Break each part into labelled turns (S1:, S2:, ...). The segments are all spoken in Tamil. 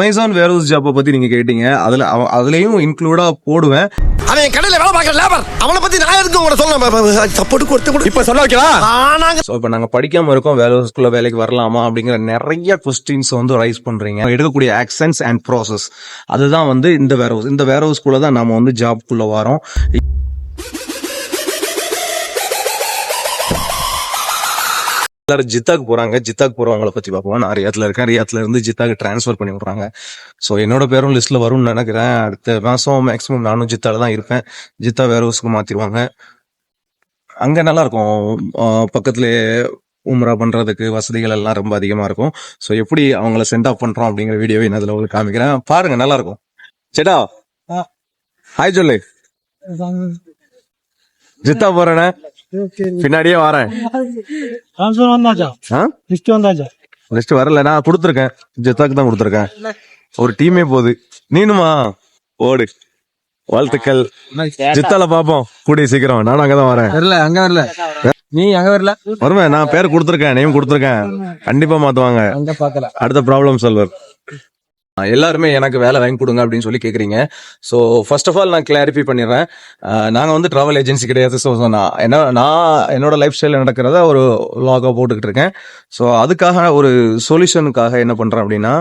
S1: அமேசான் வேர்ஹவுஸ் ஜாப்பை பத்தி நீங்க கேட்டீங்க. அதுல அதுலயும் இன்க்ளூடா போடுவேன்.
S2: அவன் கடையில வேலை பார்க்கற லேபர் அவனை பத்தி நான் எதுக்கு உங்களை சொல்ல சப்போர்ட் கொடுத்து கூட. இப்ப சொல்ல வைக்கலாம் ஆனாங்க
S1: ஸோ இப்போ நாங்கள் படிக்காம இருக்கோம். வேர்ஹவுஸ்குள்ள வேலைக்கு வரலாமா அப்படிங்கிற நிறைய கொஸ்டின்ஸ் வந்து ரைஸ் பண்றீங்க. எடுக்கக்கூடிய ஆக்சன்ஸ் அண்ட் ப்ராசஸ் அதுதான் வந்து இந்த வேர்ஹவுஸ் இந்த வேர்ஹவுஸ்குள்ள தான் நாம வந்து ஜாப்குள்ள வரோம். எல்லாரும் ஜித்தாக்கு போறாங்க. ஜித்தாக்கு போறவங்கள பத்தி பார்ப்போம். நான் ரியாத்ல இருக்கேன். ரியாத்ல இருந்து ஜித்தாக்கு ட்ரான்ஸ்ஃபர் பண்ணி விடுறாங்க. ஸோ என்னோட பேரும் லிஸ்ட்ல வரும்னு நினைக்கிறேன். அடுத்த மாசம் மேக்ஸிமம் நானும் ஜித்தால தான் இருப்பேன். ஜித்தா வேர் ஹவுஸ்க்கு மாத்திருவாங்க அங்க நல்லா இருக்கும். பக்கத்துலயே உம்ரா பண்றதுக்கு வசதிகள் எல்லாம் ரொம்ப அதிகமா இருக்கும். ஸோ எப்படி அவங்கள சென்ட் ஆஃப் பண்றோம் அப்படிங்கிற வீடியோவை நான் அதுல உங்களுக்கு காமிக்கிறேன். பாருங்க நல்லா இருக்கும். சேட்டா ஹாய் சொல்லு ஜித்தா போறேனே. பின்னாடியே வரேன்.
S3: லிஸ்ட் வந்தாச்சா?
S1: லிஸ்ட் வரல நான் கொடுத்துருக்கேன். ஜித்தாக்கு தான் கொடுத்துருக்கேன். ஒரு டீமே போகுது. நீனுமா? ஓடு. வாழ்த்துக்கள். ஜித்தால பாப்போம். கூடிய சீக்கிரம். நானும் அங்கதான் வரேன்.
S3: வரல அங்க வரல. நீ அங்க வரல?
S1: வருவேன். நான் பேர் கொடுத்துருக்கேன். நேம் கொடுத்துருக்கேன். கண்டிப்பா மாத்துவாங்க. அடுத்த ப்ராப்ளம் சால்வர் எல்லாருமே எனக்கு வேலை வாங்கி கொடுங்க அப்படின்னு சொல்லி கேட்குறீங்க ஸோ ஃபர்ஸ்ட் ஆஃப் ஆல் நான் கிளாரிஃபை பண்ணிடுறேன். நாங்கள் வந்து ட்ராவல் ஏஜென்சி கிடையாது. ஸோ நான் என்ன நான் என்னோட லைஃப் ஸ்டைலில் நடக்கிறத ஒரு லாகாக போட்டுக்கிட்டு இருக்கேன். ஸோ அதுக்காக ஒரு சொல்யூஷனுக்காக என்ன பண்ணுறேன் அப்படின்னா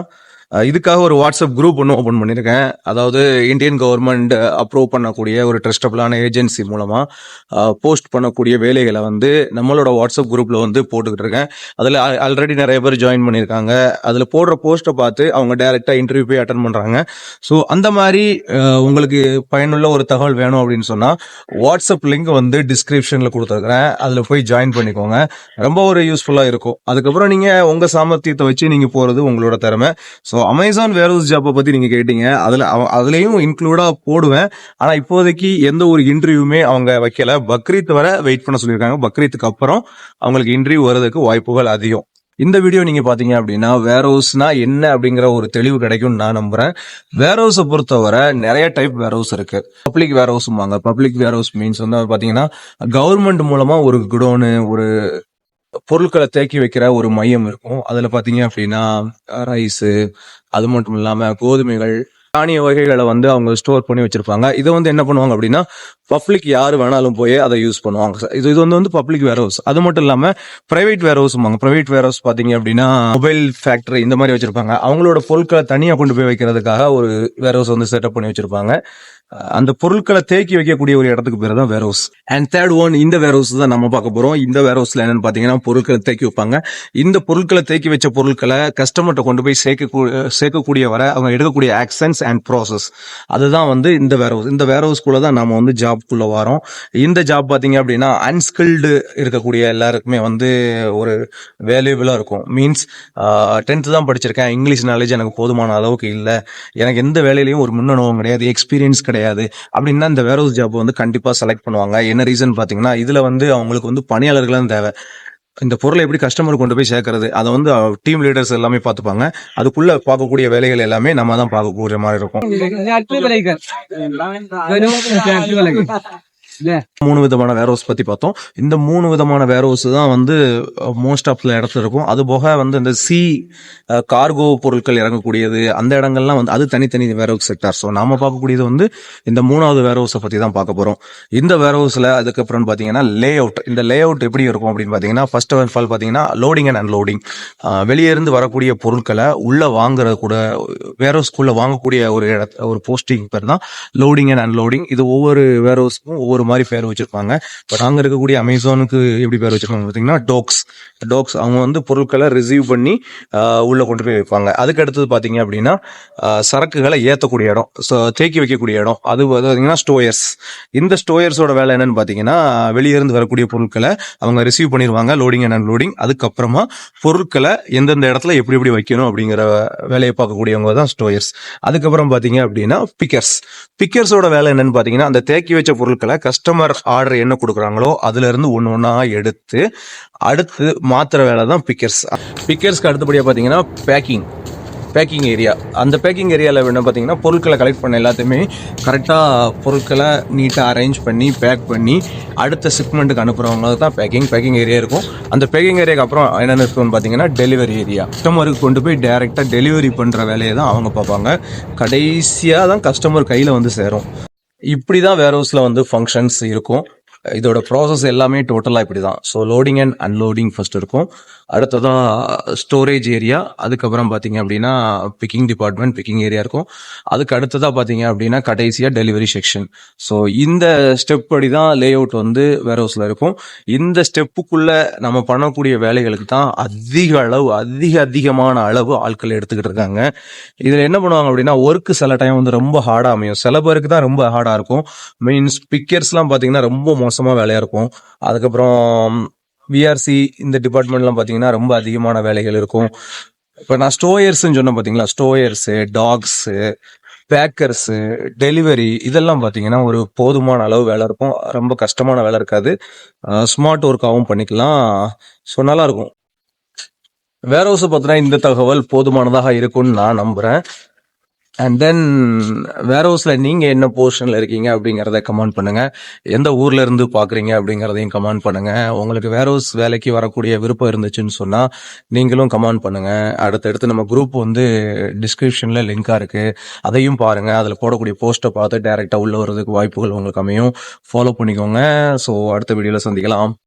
S1: இதுக்காக ஒரு வாட்ஸ்அப் குரூப் ஒன்று ஓப்பன் பண்ணியிருக்கேன். அதாவது இந்தியன் கவர்மெண்ட் அப்ரூவ் பண்ணக்கூடிய ஒரு ட்ரஸ்டபிளான ஏஜென்சி மூலமாக போஸ்ட் பண்ணக்கூடிய வேலைகளை வந்து நம்மளோட வாட்ஸ்அப் குரூப்பில் வந்து போட்டுக்கிட்டு இருக்கேன். அதில் ஆல்ரெடி நிறைய பேர் ஜாயின் பண்ணியிருக்காங்க. அதில் போடுற போஸ்ட்டை பார்த்து அவங்க டைரெக்டாக இன்டர்வியூ போய் அட்டன் பண்ணுறாங்க ஸோ அந்த மாதிரி உங்களுக்கு பயனுள்ள ஒரு தகவல் வேணும் அப்படின்னு சொன்னால் வாட்ஸ்அப் லிங்க் வந்து டிஸ்கிரிப்ஷனில் கொடுத்துருக்குறேன். அதில் போய் ஜாயின் பண்ணிக்கோங்க. ரொம்ப ஒரு யூஸ்ஃபுல்லாக இருக்கும். அதுக்கப்புறம் நீங்கள் உங்கள் சாமர்த்தியத்தை வச்சு நீங்கள் போகிறது உங்களோட திறமை. ஸோ ஸோ அமேசான் வேர்ஹவுஸ் ஜாப்பை பற்றி நீங்கள் கேட்டீங்க. அதில் அதுலேயும் இன்க்ளூடாக போடுவேன். ஆனால் இப்போதைக்கு எந்த ஒரு இன்டர்வியூமே அவங்க வைக்கல. பக்ரீத் வரை வெயிட் பண்ண சொல்லியிருக்காங்க. பக்ரீத்துக்கு அப்புறம் அவங்களுக்கு இன்டர்வியூ வர்றதுக்கு வாய்ப்புகள் அதிகம். இந்த வீடியோ நீங்கள் பார்த்தீங்க அப்படின்னா வேர் ஹவுஸ்னா என்ன அப்படிங்கிற ஒரு தெளிவு கிடைக்கும்னு நான் நம்புகிறேன் வேர் ஹவுஸை பொறுத்தவரை நிறைய டைப் வேர் ஹவுஸ் இருக்குது பப்ளிக் வேர் ஹவுஸ்மாங்க பப்ளிக் வேர் ஹவுஸ் மீன்ஸ் வந்து பார்த்தீங்கன்னா கவர்மெண்ட் மூலமாக ஒரு குடோனு ஒரு பொருட்களை தேக்கி வைக்கிற ஒரு மையம் இருக்கும். அதில் பார்த்தீங்க அப்படின்னா ரைஸு அது மட்டும் இல்லாமல் கோதுமைகள் தானிய வகைகளை வந்து அவங்க ஸ்டோர் பண்ணி வச்சிருப்பாங்க. இதை வந்து என்ன பண்ணுவாங்க அப்படின்னா பப்ளிக் யார் வேணாலும் போய் அதை யூஸ் பண்ணுவாங்க. இது இது வந்து வந்து பப்ளிக் வேர் ஹவுஸ் அது மட்டும் இல்லாமல் private warehouse private warehouse பார்த்தீங்க அப்படின்னா மொபைல் ஃபேக்டரி இந்த மாதிரி வச்சிருப்பாங்க. அவங்களோட பொருட்களை தனியாக கொண்டு போய் வைக்கிறதுக்காக ஒரு வேர் ஹவுஸ் வந்து செட்டப் பண்ணி வச்சிருப்பாங்க. அந்த பொருட்களை தேக்கி வைக்கக்கூடிய ஒரு இடத்துக்கு பேர் தான் warehouse and third one இந்த வேர் ஹவுஸ் தான் நம்ம பார்க்க போறோம். இந்த வேர் ஹவுஸ்ல என்னன்னு பாத்தீங்கன்னா பொருட்களை தேக்கி வைப்பாங்க. இந்த பொருட்களை தேக்கி வச்ச பொருட்களை கஸ்டமர்கிட்ட கொண்டு போய் சேர்க்க சேர்க்கக்கூடிய வர அவங்க எடுக்கக்கூடிய ஆக்சன்ஸ் அண்ட் ப்ராசஸ் அதுதான் வந்து இந்த வேர் ஹவுஸ் இந்த வேர் ஹவுஸ்க்குள்ள தான் நம்ம வந்து ஜாப்குள்ள வரோம். இந்த ஜாப் பாத்தீங்க அப்படின்னா அன்ஸ்கில்டு இருக்கக்கூடிய எல்லாருக்குமே வந்து ஒரு வேல்யூபிளா இருக்கும். மீன்ஸ் டென்த் தான் படிச்சிருக்கேன். இங்கிலீஷ் நாலேஜ் எனக்கு போதுமான அளவுக்கு இல்லை. எனக்கு எந்த வேலையிலையும் ஒரு முன்னனுபவம் கிடையாது. எக்ஸ்பீரியன்ஸ் கிடையாது. அப்படின்னா இந்த வேர் ஹவுஸ் ஜாப் வந்து கண்டிப்பா செலக்ட் பண்ணுவாங்க. என்ன ரீசன் பாத்தீங்கன்னா இதுல வந்து அவங்களுக்கு வந்து பணியாளர்கள் தேவை. இந்த பொருளை எப்படி கஸ்டமர் கொண்டு போய் சேர்க்கறது? அதை வந்து டீம் லீடர்ஸ் எல்லாமே பார்த்துப்பாங்க. அதுக்குள்ள பார்க்கக்கூடிய வேலைகள் எல்லாமே நம்ம தான் பார்க்கக்கூடிய மாதிரி இருக்கும். மூணு விதமான வேர் ஹவுஸ் பத்தி பார்த்தோம். இந்த மூணு விதமான வேர் ஹவுஸ் தான் வந்து uh, மோஸ்ட் ஆஃப் இடத்துல இருக்கும். அது போக வந்து இந்த சி கார்கோ uh, பொருட்கள் இறங்கக்கூடியது அந்த இடங்கள்லாம் வந்து அது தனித்தனி வேர் ஹவுஸ் செக்டார் ஸோ நாம பார்க்கக்கூடியது வந்து இந்த மூணாவது வேர் ஹவுஸை பத்தி தான் பார்க்க போறோம். இந்த வேர் ஹவுஸ்ல அதுக்கப்புறம் பாத்தீங்கன்னா லே அவுட் இந்த லே அவுட் எப்படி இருக்கும் அப்படின்னு பாத்தீங்கன்னா ஃபர்ஸ்ட் ஆஃப் ஆல் பாத்தீங்கன்னா லோடிங் அண்ட் அன்லோடிங் uh, வெளியே இருந்து வரக்கூடிய பொருட்களை உள்ள வாங்குற கூட வேர் ஹவுஸ்க்குள்ள வாங்கக்கூடிய ஒரு இடத்த ஒரு போஸ்டிங் பேர் தான் லோடிங் அண்ட் அன்லோடிங் இது ஒவ்வொரு வேர் ஹவுஸ்க்கும் ஒவ்வொரு மாதிரி பேர் வச்சிருப்பாங்க. பட் நாங்கள் இருக்கக்கூடிய அமேசானுக்கு எப்படி பேர் வச்சிருக்காங்க பார்த்தீங்கன்னா டோக்ஸ் டோக்ஸ் அவங்க வந்து பொருட்களை ரிசீவ் பண்ணி உள்ளே உள்ள கொண்டு போய் வைப்பாங்க. அதுக்கு அடுத்தது பாத்தீங்க அப்படின்னா சரக்குகளை ஏத்தக்கூடிய இடம். தேக்கி வைக்கக்கூடிய இடம். அது பார்த்தீங்கன்னா பாத்தீங்கன்னா ஸ்டோயர்ஸ் இந்த ஸ்டோயர்ஸோட வேலை என்னன்னு பாத்தீங்கன்னா வெளியே இருந்து வரக்கூடிய பொருட்களை அவங்க ரிசீவ் பண்ணிடுவாங்க லோடிங் அண்ட் அன்லோடிங் அதுக்கப்புறமா பொருட்களை எந்தெந்த இடத்துல எப்படி எப்படி வைக்கணும் அப்படிங்கிற வேலையை பார்க்கக்கூடியவங்க தான் ஸ்டோயர்ஸ் அதுக்கப்புறம் பாத்தீங்க அப்படின்னா பிக்கர்ஸ் பிக்கர்ஸோட வேலை என்னன்னு பாத்தீங்கன்னா அந்த தேக்கி வச்ச பொருட்களை கஸ்டமர் ஆர்டர் என்ன கொடுக்குறாங்களோ அதுல இருந்து ஒன்று ஒன்றா எடுத்து அடுத்து மாத்திர வேலை தான் பிக்கர்ஸ் பிக்கர்ஸ்க்கு அடுத்தபடியாக பார்த்தீங்கன்னா பேக்கிங் பேக்கிங் ஏரியா அந்த பேக்கிங் ஏரியாவில் என்ன பார்த்தீங்கன்னா பொருட்களை கலெக்ட் பண்ண எல்லாத்தையுமே கரெக்டாக பொருட்களை நீட்டாக அரேஞ்ச் பண்ணி பேக் பண்ணி அடுத்த ஷிப்மெண்ட்டுக்கு அனுப்புகிறவங்க தான் பேக்கிங் பேக்கிங் ஏரியா இருக்கும். அந்த பேக்கிங் ஏரியாவுக்கு அப்புறம் என்னென்ன இருக்கும்னு பார்த்தீங்கன்னா டெலிவரி ஏரியா கஸ்டமருக்கு கொண்டு போய் டைரெக்டாக டெலிவரி பண்ணுற வேலையை தான் அவங்க பார்ப்பாங்க. கடைசியாக தான் கஸ்டமர் கையில் வந்து சேரும். இப்படி தான் வேர் ஹவுஸில் வந்து ஃபங்க்ஷன்ஸ் இருக்கும். இதோட ப்ராசஸ் எல்லாமே டோட்டலாக இப்படி தான் so loading and unloading first இருக்கும். அடுத்ததாக ஸ்டோரேஜ் ஏரியா அதுக்கப்புறம் பார்த்தீங்க அப்படின்னா பிக்கிங் டிபார்ட்மெண்ட் பிக்கிங் ஏரியா இருக்கும். அதுக்கு அடுத்ததாக பார்த்தீங்க அப்படின்னா கடைசியாக டெலிவரி செக்ஷன் ஸோ இந்த ஸ்டெப் படி தான் லே அவுட் வந்து வேர் ஹவுஸில் இருக்கும். இந்த ஸ்டெப்புக்குள்ளே நம்ம பண்ணக்கூடிய வேலைகளுக்கு தான் அதிக அளவு அதிக அதிகமான அளவு ஆட்கள் எடுத்துக்கிட்டு இருக்காங்க. இதில் என்ன பண்ணுவாங்க அப்படின்னா ஒர்க்கு சில டைம் வந்து ரொம்ப ஹார்டாக அமையும். சில பேருக்கு தான் ரொம்ப ஹார்டாக இருக்கும். மீன்ஸ் பிக்கர்ஸ்லாம் பார்த்தீங்கன்னா ரொம்ப மோசமாக வேலையாக இருக்கும். அதுக்கப்புறம் விஆர்சி இந்த டிபார்ட்மெண்ட்லாம் பார்த்தீங்கன்னா ரொம்ப அதிகமான வேலைகள் இருக்கும். இப்போ நான் ஸ்டோயர்ஸ்ன்னு சொன்னேன் பார்த்தீங்களா ஸ்டோயர்ஸு டாக்ஸு பேக்கர்ஸு டெலிவரி இதெல்லாம் பார்த்தீங்கன்னா ஒரு போதுமான அளவு வேலை இருக்கும். ரொம்ப கஷ்டமான வேலை இருக்காது. ஸ்மார்ட் ஒர்க்காகவும் பண்ணிக்கலாம். ஸோ நல்லா இருக்கும். வேற ஹவுஸை பார்த்தீங்கன்னா இந்த தகவல் போதுமானதாக இருக்கும்னு நான் நம்புகிறேன் அண்ட் தென் வேர் ஹவுஸில் நீங்கள் என்ன பொசிஷனில் இருக்கீங்க அப்படிங்கிறத கமெண்ட் பண்ணுங்கள் எந்த ஊரில் இருந்து பார்க்குறீங்க அப்படிங்கிறதையும் கமெண்ட் பண்ணுங்கள் உங்களுக்கு வேர் ஹவுஸ் வேலைக்கு வரக்கூடிய விருப்பம் இருந்துச்சுன்னு சொன்னால் நீங்களும் கமெண்ட் பண்ணுங்கள் அடுத்தடுத்து நம்ம குரூப் வந்து டிஸ்கிரிப்ஷனில் லிங்காக இருக்குது அதையும் பாருங்கள் அதில் போடக்கூடிய போஸ்ட்டை பார்த்து டேரெக்டாக உள்ளே வர்றதுக்கு வாய்ப்புகள் உங்களுக்கு அமையும். ஃபாலோ பண்ணிக்கோங்க. ஸோ அடுத்த வீடியோவில் சந்திக்கலாம்.